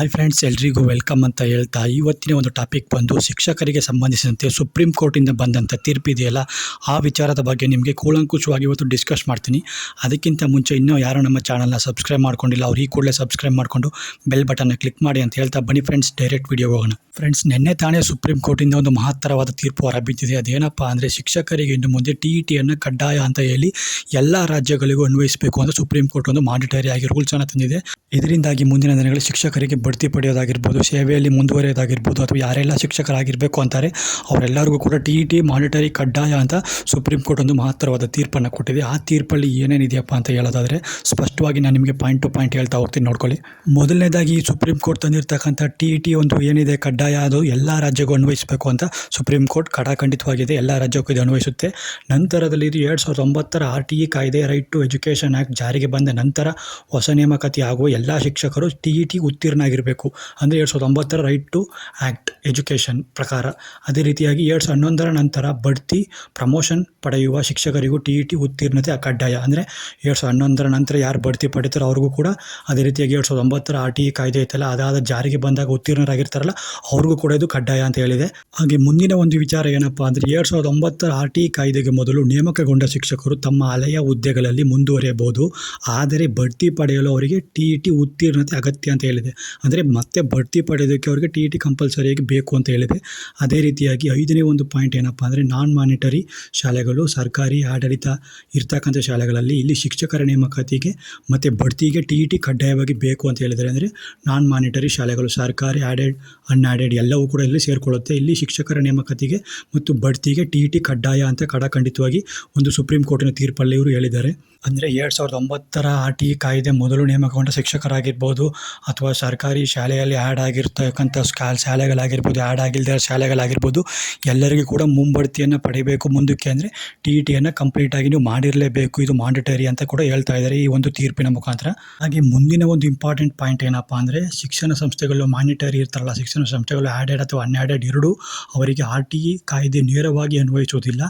Hi friends ಎಲ್ರಿಗೂ welcome ಅಂತ ಹೇಳ್ತಾ ಇವತ್ತಿನ ಒಂದು ಟಾಪಿಕ್ ಬಂದು ಶಿಕ್ಷಕರಿಗೆ ಸಂಬಂಧಿಸಿದಂತೆ ಸುಪ್ರೀಂ ಕೋರ್ಟಿಂದ ಬಂದಂಥ ತೀರ್ಪಿದೆಯಲ್ಲ ಆ ವಿಚಾರದ ಬಗ್ಗೆ ನಿಮಗೆ ಕೂಲಂಕುಷವಾಗಿ ಇವತ್ತು ಡಿಸ್ಕಸ್ ಮಾಡ್ತೀನಿ. ಅದಕ್ಕಿಂತ ಮುಂಚೆ ಇನ್ನೂ ಯಾರು ನಮ್ಮ ಚಾನಲ್ನ ಸಬ್ಸ್ಕ್ರೈಬ್ ಮಾಡ್ಕೊಂಡಿಲ್ಲ, ಅವ್ರು ಈ ಕೂಡಲೇ ಸಬ್ಸ್ಕ್ರೈಬ್ ಮಾಡಿಕೊಂಡು ಬೆಲ್ ಬಟನ್ನ ಕ್ಲಿಕ್ ಮಾಡಿ ಅಂತ ಹೇಳ್ತಾ ಬನ್ನಿ ಫ್ರೆಂಡ್ಸ್ ಡೈರೆಕ್ಟ್ ವಿಡಿಯೋ ಹೋಗೋಣ. ಫ್ರೆಂಡ್ಸ್ ನಿನ್ನೆ ತಾನೇ ಸುಪ್ರೀಂ ಕೋರ್ಟಿಂದ ಒಂದು ಮಹತ್ತರವಾದ ತೀರ್ಪು ಹೊರಬಿದ್ದಿದೆ. ಅದೇನಪ್ಪ ಅಂದರೆ ಶಿಕ್ಷಕರಿಗೆ ಇನ್ನು ಮುಂದೆ ಟಿ ಇ ಟಿಯನ್ನು ಕಡ್ಡಾಯ ಅಂತ ಹೇಳಿ ಎಲ್ಲ ರಾಜ್ಯಗಳಿಗೂ ಅನ್ವಯಿಸಬೇಕು ಅಂತ ಸುಪ್ರೀಂ ಕೋರ್ಟ್ ಒಂದು ಮಾನಿಟರಿ ಆಗಿ ರೂಲ್ಸನ್ನು ತಂದಿದೆ. ಇದರಿಂದಾಗಿ ಮುಂದಿನ ದಿನಗಳಲ್ಲಿ ಶಿಕ್ಷಕರಿಗೆ ಬಡ್ತಿ ಪಡೆಯೋದಾಗಿರ್ಬೋದು, ಸೇವೆಯಲ್ಲಿ ಮುಂದುವರಿಯೋದಾಗಿರ್ಬೋದು ಅಥವಾ ಯಾರೆಲ್ಲ ಶಿಕ್ಷಕರಾಗಿರಬೇಕು ಅಂತಾರೆ, ಅವರೆಲ್ಲರಿಗೂ ಕೂಡ ಟಿ ಇ ಟಿ ಮಾನಿಟರಿ ಕಡ್ಡಾಯ ಅಂತ ಸುಪ್ರೀಂ ಕೋರ್ಟ್ ಒಂದು ಮಹತ್ತರವಾದ ತೀರ್ಪನ್ನು ಕೊಟ್ಟಿದೆ. ಆ ತೀರ್ಪಲ್ಲಿ ಏನೇನಿದೆಯಪ್ಪ ಅಂತ ಹೇಳೋದಾದರೆ, ಸ್ಪಷ್ಟವಾಗಿ ನಾನು ನಿಮಗೆ ಪಾಯಿಂಟ್ ಟು ಪಾಯಿಂಟ್ ಹೇಳ್ತಾ ಹೋಗ್ತೀನಿ, ನೋಡ್ಕೊಳ್ಳಿ. ಮೊದಲನೇದಾಗಿ ಸುಪ್ರೀಂ ಕೋರ್ಟ್ ತಂದಿರತಕ್ಕಂಥ ಟಿ ಇ ಟಿ ಒಂದು ಏನಿದೆ, ಕಡ್ಡಾಯ ಅದು ಎಲ್ಲ ರಾಜ್ಯಕ್ಕೂ ಅನ್ವಯಿಸಬೇಕು ಅಂತ ಸುಪ್ರೀಂ ಕೋರ್ಟ್ ಕಡಾಖಂಡಿತವಾಗಿದೆ, ಎಲ್ಲ ರಾಜ್ಯಕ್ಕೂ ಇದು ಅನ್ವಯಿಸುತ್ತೆ. ನಂತರದಲ್ಲಿ ಇದು ಎರಡು ಸಾವಿರದ ಒಂಬತ್ತರ ಆರ್ ಟಿ ಇ ಕಾಯ್ದೆ ರೈಟ್ ಟು ಎಜುಕೇಷನ್ ಆ್ಯಕ್ಟ್ ಜಾರಿಗೆ ಬಂದ ನಂತರ ಹೊಸ ನೇಮಕಾತಿ ಆಗುವ ಎಲ್ಲ ಶಿಕ್ಷಕರು ಟಿ ಇ ಟಿ ಉತ್ತೀರ್ಣರಾಗಿರಬೇಕು ಅಂದರೆ ಎರಡು ಸಾವಿರದ ಒಂಬತ್ತರ ರೈಟ್ ಟು ಆ್ಯಕ್ಟ್ ಎಜುಕೇಷನ್ ಪ್ರಕಾರ ಅದೇ ರೀತಿಯಾಗಿ ಎರಡು ಸಾವಿರದ ಹನ್ನೊಂದರ ನಂತರ ಬಡ್ತಿ ಪ್ರಮೋಷನ್ ಪಡೆಯುವ ಶಿಕ್ಷಕರಿಗೂ ಟಿ ಇ ಟಿ ಉತ್ತೀರ್ಣತೆ ಕಡ್ಡಾಯ. ಅಂದರೆ ಎರಡು ಸಾವಿರದ ಹನ್ನೊಂದರ ನಂತರ ಯಾರು ಬಡ್ತಿ ಪಡಿತಾರೋ ಅವ್ರಿಗೂ ಕೂಡ ಅದೇ ರೀತಿಯಾಗಿ ಎರಡು ಸಾವಿರದ ಒಂಬತ್ತರ ಆರ್ ಟಿ ಇ ಕಾಯ್ದೆ ಐತಲ್ಲ, ಅದಾದ ಜಾರಿಗೆ ಬಂದಾಗ ಉತ್ತೀರ್ಣರಾಗಿರ್ತಾರಲ್ಲ, ಅವ್ರಿಗೂ ಕೂಡ ಇದು ಕಡ್ಡಾಯ ಅಂತ ಹೇಳಿದೆ. ಹಾಗೆ ಮುಂದಿನ ಒಂದು ವಿಚಾರ ಏನಪ್ಪ ಅಂದರೆ ಎರಡು ಸಾವಿರದ ಒಂಬತ್ತರ ಆರ್ ಟಿ ಇ ಕಾಯ್ದೆಗೆ ಮೊದಲು ನೇಮಕಗೊಂಡ ಶಿಕ್ಷಕರು ತಮ್ಮ ಹಳೆಯ ಹುದ್ದೆಗಳಲ್ಲಿ ಮುಂದುವರಿಯಬಹುದು. ಆದರೆ ಬಡ್ತಿ ಪಡೆಯಲು ಅವರಿಗೆ ಟಿ ಇ ಟಿ ಉತ್ತೀರ್ಣತೆ ಅಗತ್ಯ ಅಂತ ಹೇಳಿದೆ. ಅಂದರೆ ಮತ್ತೆ ಬಡ್ತಿ ಪಡೆಯೋದಕ್ಕೆ ಅವರಿಗೆ ಟಿ ಇ ಟಿ ಕಂಪಲ್ಸರಿಯಾಗಿ ಬೇಕು ಅಂತ ಹೇಳಿದೆ. ಅದೇ ರೀತಿಯಾಗಿ ಐದನೇ ಒಂದು ಪಾಯಿಂಟ್ ಏನಪ್ಪ ಅಂದರೆ ನಾನ್ ಮಾನಿಟರಿ ಶಾಲೆಗಳು, ಸರ್ಕಾರಿ, ಆಡಳಿತ ಇರ್ತಕ್ಕಂಥ ಶಾಲೆಗಳಲ್ಲಿ ಇಲ್ಲಿ ಶಿಕ್ಷಕರ ನೇಮಕಾತಿಗೆ ಮತ್ತು ಬಡ್ತಿಗೆ ಟಿ ಇ ಟಿ ಕಡ್ಡಾಯವಾಗಿ ಬೇಕು ಅಂತ ಹೇಳಿದ್ದಾರೆ ಅಂದರೆ ನಾನ್ ಮಾನಿಟರಿ ಶಾಲೆಗಳು, ಸರ್ಕಾರಿ ಆಡೆಡ್ ಅನ್ಆಡೆಡ್ ಎಲ್ಲವೂ ಕೂಡ ಇಲ್ಲಿ ಸೇರಿಕೊಳ್ಳುತ್ತೆ. ಇಲ್ಲಿ ಶಿಕ್ಷಕರ ನೇಮಕಾತಿಗೆ ಮತ್ತು ಬಡ್ತಿಗೆ ಟಿ ಇ ಟಿ ಕಡ್ಡಾಯ ಅಂತ ಕಡಾಖಂಡಿತವಾಗಿ ಒಂದು ಸುಪ್ರೀಂ ಕೋರ್ಟಿನ ತೀರ್ಪಲ್ಲಿ ಇವರು ಹೇಳಿದ್ದಾರೆ. ಅಂದರೆ ಎರಡು ಸಾವಿರದ ಒಂಬತ್ತರ ಆ ಟಿ ಕಾಯ್ದೆ ಮೊದಲು ನೇಮಕಗೊಂಡ ಶಿಕ್ಷಕರಾಗಿರ್ಬೋದು ಅಥವಾ ಸರ್ಕಾರಿ ಶಾಲೆಯಲ್ಲಿ ಆ್ಯಡ್ ಆಗಿರ್ತಕ್ಕಂಥ ಸ್ಕಾ ಶಾಲೆಗಳಾಗಿರ್ಬೋದು ಆ್ಯಡ್ ಆಗಿಲ್ಲದ ಶಾಲೆಗಳಾಗಿರ್ಬೋದು, ಎಲ್ಲರಿಗೂ ಕೂಡ ಮುಂಬಡ್ತಿಯನ್ನು ಪಡಿಬೇಕು ಮುಂದಕ್ಕೆ ಅಂದರೆ ಟಿ ಇ ಟಿಯನ್ನು ಕಂಪ್ಲೀಟಾಗಿ ನೀವು ಮಾಡಿರಲೇಬೇಕು. ಇದು ಮಾಂಡಿಟರಿ ಅಂತ ಕೂಡ ಹೇಳ್ತಾ ಇದ್ದಾರೆ ಈ ಒಂದು ತೀರ್ಪಿನ ಮುಖಾಂತರ. ಹಾಗೆ ಮುಂದಿನ ಒಂದು ಇಂಪಾರ್ಟೆಂಟ್ ಪಾಯಿಂಟ್ ಏನಪ್ಪ ಅಂದರೆ ಶಿಕ್ಷಣ ಸಂಸ್ಥೆಗಳು ಮಾನಿಟರಿ ಇರ್ತಾರಲ್ಲ, ಶಿಕ್ಷಣ ಸಂಸ್ಥೆಗಳು ಆ್ಯಡೆಡ್ ಅಥವಾ ಅನ್ಆ್ಯಡೆಡ್ ಎರಡೂ ಅವರಿಗೆ ಆರ್ ಟಿ ಇ ಕಾಯ್ದೆ ನೇರವಾಗಿ ಅನ್ವಯಿಸೋದಿಲ್ಲ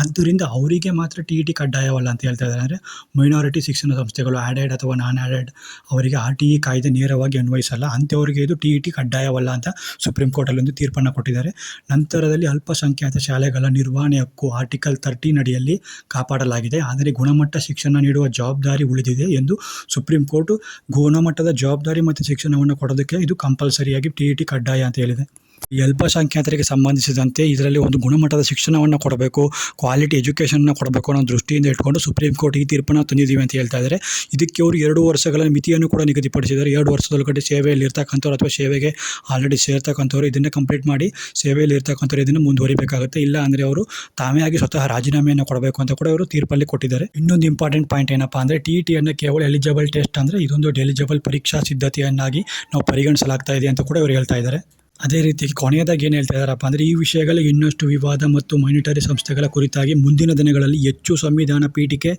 ಆದ್ದರಿಂದ ಅವರಿಗೆ ಮಾತ್ರ ಟಿ ಇ ಟಿ ಕಡ್ಡಾಯವಲ್ಲ ಅಂತ ಹೇಳ್ತಾ ಇದ್ದಾರೆ ಅಂದರೆ ಮೈನಾರಿಟಿ ಶಿಕ್ಷಣ ಸಂಸ್ಥೆಗಳು ಆ್ಯಡೆಡ್ ಅಥವಾ ನಾನ್ ಆ್ಯಡೆಡ್ ಅವರಿಗೆ ಆರ್ ಟಿ ಇ ಕಾಯ್ದೆ ನೇರವಾಗಿ ಅನ್ವಯಿಸಲ್ಲ. ಅಂಥವರಿಗೆ ಇದು ಟಿ ಇ ಟಿ ಕಡ್ಡಾಯವಲ್ಲ ಅಂತ ಸುಪ್ರೀಂ ಕೋರ್ಟಲ್ಲಿ ಒಂದು ತೀರ್ಪನ್ನು ಕೊಟ್ಟಿದ್ದಾರೆ. ನಂತರದಲ್ಲಿ ಅಲ್ಪಸಂಖ್ಯಾತ ಶಾಲೆಗಳ ನಿರ್ವಹಣೆ ಹಕ್ಕು ಆರ್ಟಿಕಲ್ ತರ್ಟೀನ್ ಅಡಿಯಲ್ಲಿ ಕಾಪಾಡಲಾಗಿದೆ. ಆದರೆ ಗುಣಮಟ್ಟ ಶಿಕ್ಷಣ ನೀಡುವ ಜವಾಬ್ದಾರಿ ಉಳಿದಿದೆ ಎಂದು ಸುಪ್ರೀಂ ಕೋರ್ಟ್ ಗುಣಮಟ್ಟದ ಜವಾಬ್ದಾರಿ ಮತ್ತು ಶಿಕ್ಷಣವನ್ನು ಕೊಡೋದಕ್ಕೆ ಇದು ಕಂಪಲ್ಸರಿಯಾಗಿ ಟಿ ಇ ಟಿ ಕಡ್ಡಾಯ ಅಂತ ಹೇಳಿದೆ. ಈ ಅಲ್ಪಸಂಖ್ಯಾತರಿಗೆ ಸಂಬಂಧಿಸಿದಂತೆ ಇದರಲ್ಲಿ ಒಂದು ಗುಣಮಟ್ಟದ ಶಿಕ್ಷಣವನ್ನು ಕೊಡಬೇಕು ಕ್ವಾಲಿಟಿ ಎಜುಕೇಷನ್ನ ಕೊಡಬೇಕು ಅನ್ನೋ ದೃಷ್ಟಿಯಿಂದ ಇಟ್ಕೊಂಡು ಸುಪ್ರೀಂ ಕೋರ್ಟ್ ಈ ತೀರ್ಪನ್ನು ತಂದಿದ್ದೀವಿ ಅಂತ ಹೇಳ್ತಾ ಇದ್ದಾರೆ. ಇದಕ್ಕೆ ಅವರು ಎರಡು ವರ್ಷಗಳ ಮಿತಿಯನ್ನು ಕೂಡ ನಿಗದಿಪಡಿಸಿದ್ದಾರೆ. ಎರಡು ವರ್ಷದೊಳಗಡೆ ಸೇವೆಯಲ್ಲಿ ಇರ್ತಕ್ಕಂಥವ್ರು ಅಥವಾ ಸೇವೆಗೆ ಆಲ್ರೆಡಿ ಸೇರ್ತಕ್ಕಂಥವ್ರು ಇದನ್ನು ಕಂಪ್ಲೀಟ್ ಮಾಡಿ ಸೇವೆಯಲ್ಲಿ ಇರ್ತಕ್ಕಂಥವ್ರು ಇದನ್ನು ಮುಂದುವರಿಬೇಕಾಗುತ್ತೆ. ಇಲ್ಲ ಅಂದರೆ ಅವರು ತಾವೇ ಆಗಿ ಸ್ವತಃ ರಾಜೀನಾಮೆಯನ್ನು ಕೊಡಬೇಕು ಅಂತ ಕೂಡ ಅವರು ತೀರ್ಪಲ್ಲಿ ಕೊಟ್ಟಿದ್ದಾರೆ. ಇನ್ನೊಂದು ಇಂಪಾರ್ಟೆಂಟ್ ಪಾಯಿಂಟ್ ಏನಪ್ಪ ಅಂದರೆ ಟಿ ಟಿಯನ್ನು ಕೇವಲ ಎಲಿಜಿಬಲ್ ಟೆಸ್ಟ್ ಅಂದರೆ ಇದೊಂದು ಎಲಿಜಿಬಲ್ ಪರೀಕ್ಷಾ ಸಿದ್ಧತೆಯನ್ನಾಗಿ ನಾವು ಪರಿಗಣಿಸಲಾಗ್ತಾ ಇದೆ ಅಂತ ಕೂಡ ಇವರು ಹೇಳ್ತಾ ಇದ್ದಾರೆ. ಅದೇ ರೀತಿ ಕೊನೆಯದಾಗಿ ಏನು ಹೇಳ್ತಾ ಇದ್ದಾರಪ್ಪ ಅಂದರೆ ಈ ವಿಷಯಗಳು ಇನ್ನಷ್ಟು ವಿವಾದ ಮತ್ತು ಮಾನಿಟರಿ ಸಂಸ್ಥೆಗಳ ಕುರಿತಾಗಿ ಮುಂದಿನ ದಿನಗಳಲ್ಲಿ ಹೆಚ್ಚು ಸಂವಿಧಾನ ಪೀಠಿಕೆ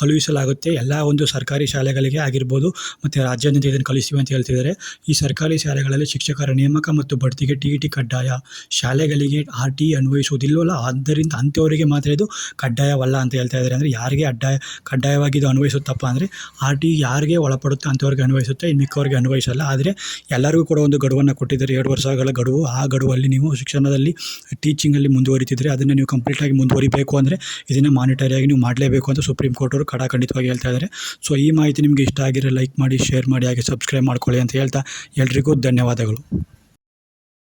ಕಳುಹಿಸಲಾಗುತ್ತೆ. ಎಲ್ಲ ಒಂದು ಸರ್ಕಾರಿ ಶಾಲೆಗಳಿಗೆ ಆಗಿರ್ಬೋದು ಮತ್ತು ರಾಜ್ಯಾದ್ಯಂತ ಇದನ್ನು ಕಳಿಸ್ತೀವಿ ಅಂತ ಹೇಳ್ತಿದ್ದಾರೆ. ಈ ಸರ್ಕಾರಿ ಶಾಲೆಗಳಲ್ಲಿ ಶಿಕ್ಷಕರ ನೇಮಕ ಮತ್ತು ಬಡ್ತಿಗೆ ಟಿ ಇ ಟಿ ಕಡ್ಡಾಯ. ಶಾಲೆಗಳಿಗೆ ಆರ್ ಟಿ ಅನ್ವಯಿಸುವುದಿಲ್ಲವಲ್ಲ ಆದ್ದರಿಂದ ಅಂಥವರಿಗೆ ಮಾತ್ರ ಇದು ಕಡ್ಡಾಯವಲ್ಲ ಅಂತ ಹೇಳ್ತಾ ಇದ್ದಾರೆ. ಅಂದರೆ ಯಾರಿಗೆ ಅಡ್ಡಾಯ, ಕಡ್ಡಾಯವಾಗಿ ಇದು ಅನ್ವಯಿಸುತ್ತಪ್ಪ ಅಂದರೆ ಆರ್ ಟಿ ಯಾರಿಗೆ ಒಳಪಡುತ್ತೆ ಅಂಥವ್ರಿಗೆ ಅನ್ವಯಿಸುತ್ತೆ, ಇನ್ನು ಅನ್ವಯಿಸಲ್ಲ. ಆದರೆ ಎಲ್ಲರಿಗೂ ಕೂಡ ಒಂದು ಗಡುವನ್ನು ಕೊಟ್ಟಿದ್ದಾರೆ. ಎರಡು ವರ್ಷಗಳ ಗಡುವು, ಆ ಗಡುವಲ್ಲಿ ನೀವು ಶಿಕ್ಷಣದಲ್ಲಿ ಟೀಚಿಂಗಲ್ಲಿ ಮುಂದುವರಿತಿದ್ರೆ ಅದನ್ನು ನೀವು ಕಂಪ್ಲೀಟಾಗಿ ಮುಂದುವರಿಬೇಕು ಅಂದರೆ ಇದನ್ನು ಮಾನಿಟರಿಯಾಗಿ ನೀವು ಮಾಡಲೇಬೇಕು ಅಂತ ಸುಪ್ರೀಂ ಕೋರ್ಟ್ ಅವರು ಕಡಾಖಂಡಿತವಾಗಿ ಹೇಳ್ತಾ ಇದ್ದಾರೆ ಸೊ ಈ ಮಾಹಿತಿ ನಿಮಗೆ ಇಷ್ಟ ಆಗಿರೋ ಲೈಕ್ ಮಾಡಿ ಶೇರ್ ಮಾಡಿ, ಹಾಗೆ ಸಬ್ಸ್ಕ್ರೈಬ್ ಮಾಡ್ಕೊಳ್ಳಿ ಅಂತ ಹೇಳ್ತಾ ಎಲ್ರಿಗೂ ಧನ್ಯವಾದಗಳು.